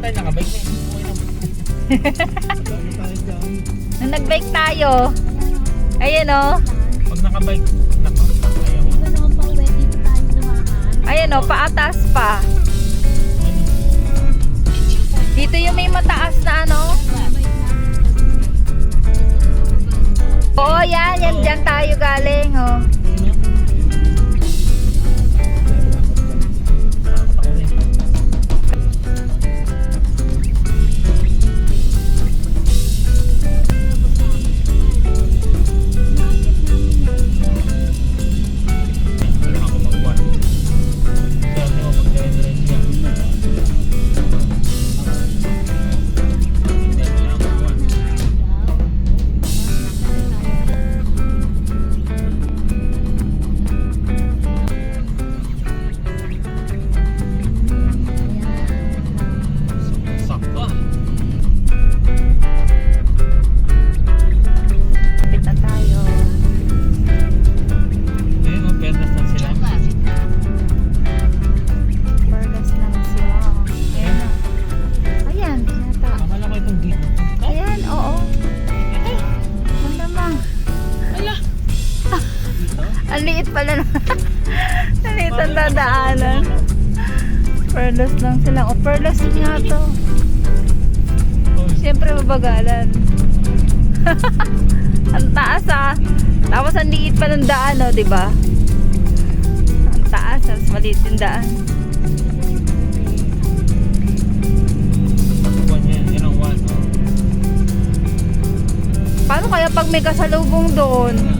nakabike na. Tayo dyan. Nung nag-bike tayo, ayan o, Pag nakabike, tayo dumaan? ayan o, paatas pa. Dito yung may mataas na ano. Oo, yan, yan, dyan tayo galing oh. Dadaanan. Perlos lang sila. O, perlos nga to. Oh, Siyempre mabagalan. ang taas ah. Tapos ang liit pa ng daan, oh, di ba? Ang taas, mas maliit yung daan. Oh. Paano kaya pag may kasalubong doon?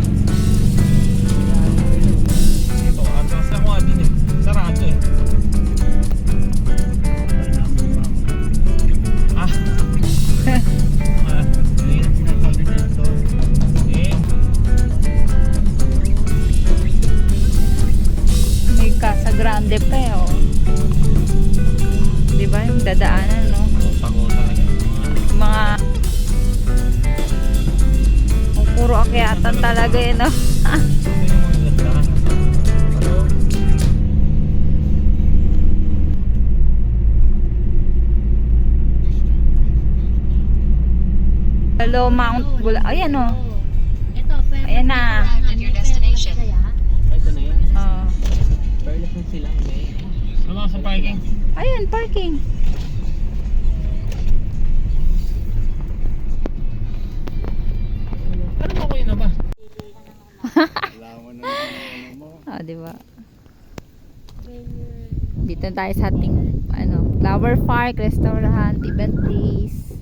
Hello, Mount Bula. Ayan, oh. Ito, pero Ayan na. your destination. Kaya? Ito na yan. Oh. Sila. Ano sa parking? Ayan, parking. Ano mo kayo na ba? Wala mo na ano mo. Ah, di ba? Dito na tayo sa ating ano, Flower Park, restaurant, event place.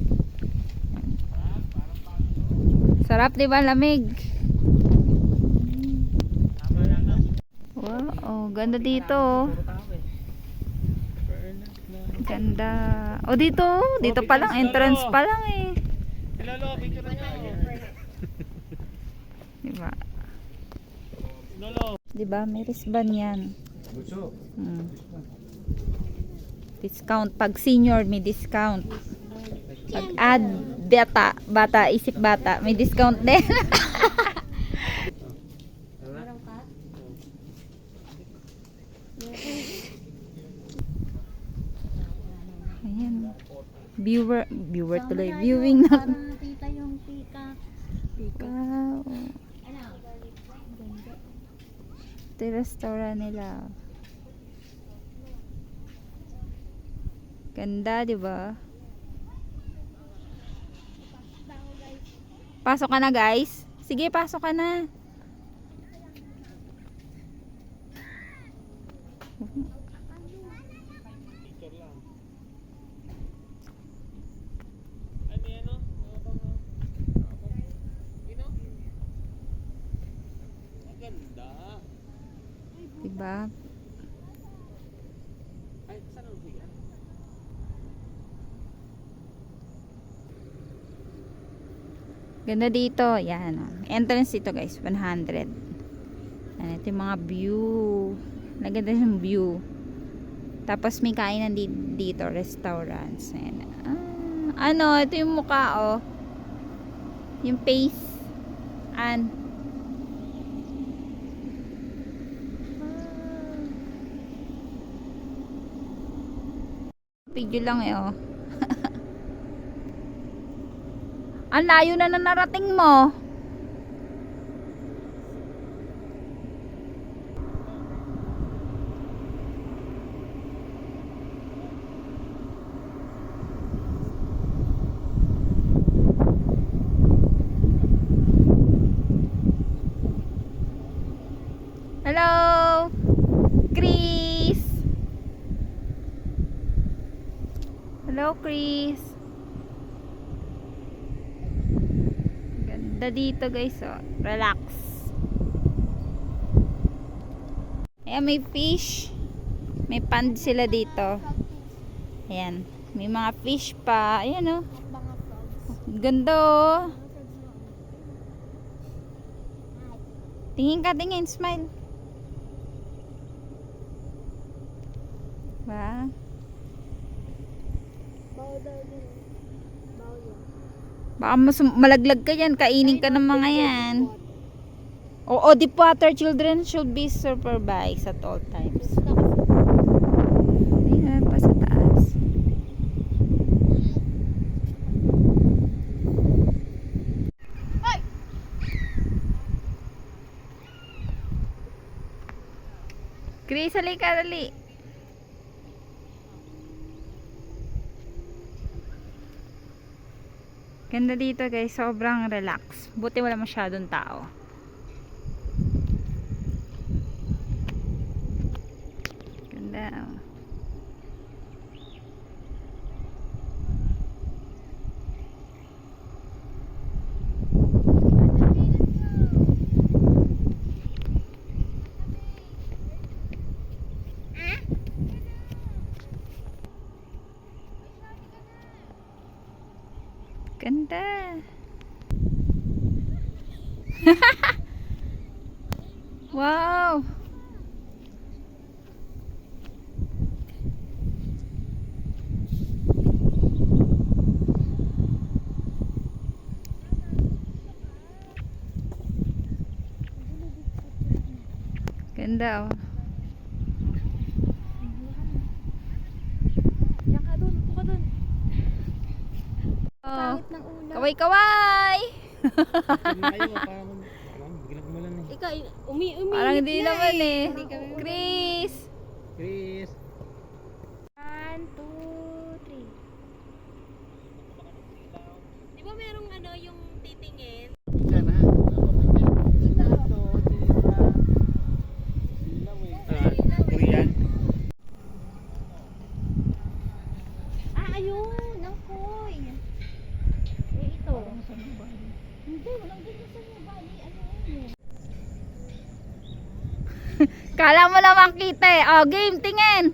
Sarap, di ba? Lamig. Wow, oh, ganda dito. oh. Ganda. Oh, dito. Dito pa lang. Entrance pa lang eh. Lolo, picture na niya. Di ba? Lolo. Di ba? May wristband yan. Hmm. Discount. Pag senior, may discount. Pag add bata, bata, isip bata, may discount din. Ayan. Viewer, viewer tuloy. Viewing na. Nakita yung pika. Wow. Ito yung restaurant nila. Ganda, di ba? Pasok ka na, guys. Sige, pasok ka na. Ano yan o? Ino? Ang ganda. Di ba? Ay, saan ang siya? Ganda dito. Yan. oh. Entrance dito, guys. 100. Yan, ito yung mga view. Naganda yung view. Tapos may kainan di- dito, restaurants. Ayan. Ah, ano, ito yung mukha, oh. Yung face. An. Video lang eh, oh. Ang layo na na narating mo. Hello, Chris. Hello, Chris. Ganda dito, guys. Oh. Relax. Ayan, may fish. May pond sila dito. Ayan. May mga fish pa. Ayan, oh. Ganda, oh. Tingin ka, tingin. Smile. Ba? Baka mas malaglag ka yan. Kainin ka ng mga yan. Oo, deep water children should be supervised at all times. Ayun, pa sa taas. Chris, halika, dali. Ganda dito guys, sobrang relax. Buti wala masyadong tao. Ganda. oh. Ganda. wow. Ganda oh. Diyan umulan eh. Ikaw, umi umi Parang hindi naman eh. Hindi kami- Chris! Chris. One, two, three. Di ba merong ano yung titingin? Isa na. Ah, ayun, ang koy. Eh, ito. Hindi, walang ganyan sa Nubali. Ano yun? Kala mo naman kita eh. Oh, game, tingin!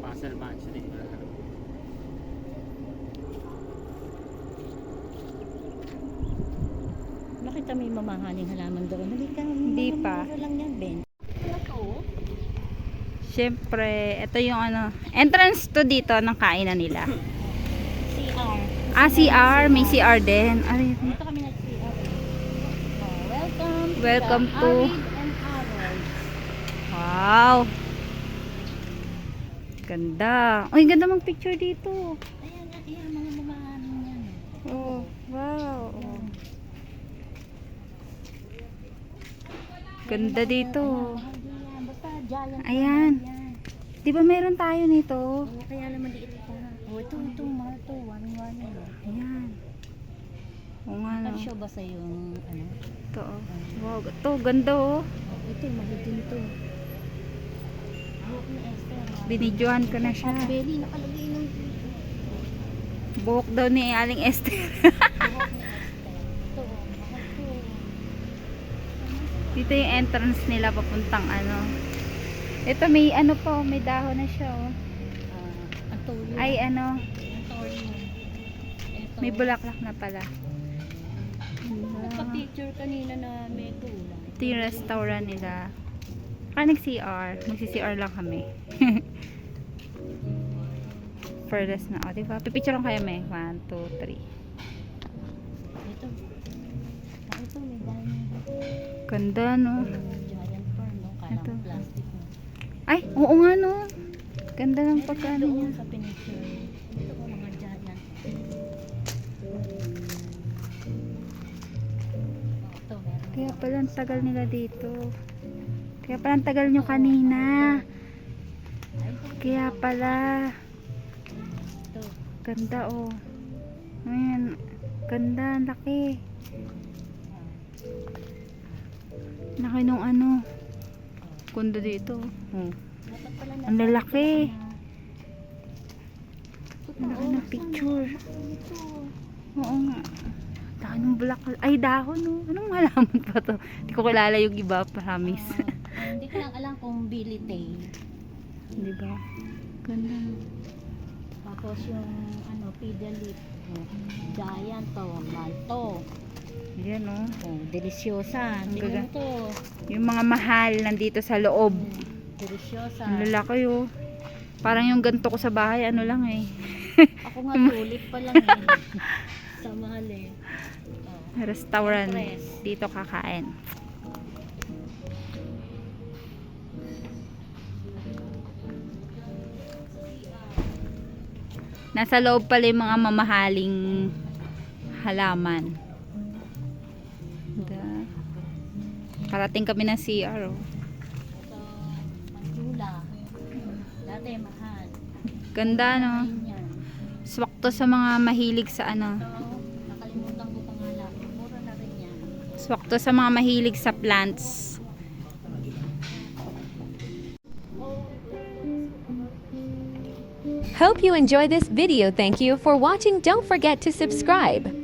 Puzzle match din. Nakita mo yung mamahaling halaman doon. Halika, Hindi pa. lang yan, Ben. Siyempre, ito yung ano, entrance to dito ng kainan nila. CR. Ah, CR. May CR din. Ay, Dito kami nag-CR. Oh, welcome. Welcome the to- Arid and Harold. wow. Ganda. Uy, ganda mong picture dito. Ayan, ayan, mga mamahaling yan. Oh, wow. Ganda dito. Ayan. Di ba meron tayo nito? Kaya naman liit pa. Oh, ito, ito, mahal to. One, one. Ayan. Oo nga no. Ano ba sa yung, ano? Ito, oh. Wow, ito, ganda oh. Ito, mahal din to. Binidyohan ko na siya. Belly, nakalagay ng Buhok daw ni Aling Esther. buhok ni Esther. Ito, mahal to. Dito yung entrance nila papuntang ano. Ito may ano pa, oh, may dahon na siya oh. Ah, ang toyo. Ay ano, Ang toyo. Ito. may bulaklak na pala. Nagpa-picture kanina na may kulay. Ito yung restaurant nila. Ah, nag-CR. Magsi-CR lang kami. furthest na. O, diba? Pipicture lang kayo, may. 1, 2, 3. Ito. Ah, ito, may diamond. Ganda, no? Ito. Ay, oo nga, no? Ganda ng pagkano niya. sa pinicture. Ito ko mga giant. Kaya pala ang tagal nila dito. Kaya pala ang tagal nyo kanina. Kaya pala. Ganda, oh. Ayan. Ganda, ang laki. Laki nung ano. Kundo dito. Oh. Ang lalaki. Ito, Ang laki ng picture. Oo nga. Laki ng black. Ay, dahon, oh. Anong halaman pa to? Hindi ko kilala yung iba, promise. Hindi ko lang alam kung bilite. Di ba? Ganda. Tapos yung ano, pidalit. Oh, giant to, manto. Yan, oh. Oh, delisyosa. Ang Tingnan gaga- to. Yung mga mahal nandito sa loob. Mm, Delisyosa. Ang lalaki, oh. Parang yung ganito ko sa bahay, ano lang eh. Ako nga tulip pa lang eh. sa mahal eh. Oh. Restaurant. Press. Dito kakain. Nasa loob pala yung mga mamahaling halaman. Karating kami ng CR. Oh. Ito, Mandula. Dati mahal. Ganda, no? Ayun yan. Swak to sa mga mahilig sa ano. Nakalimutan ko pangalan. Mura na rin yan. Swak to sa mga mahilig sa plants. Hope you enjoy this video. Thank you for watching. Don't forget to subscribe.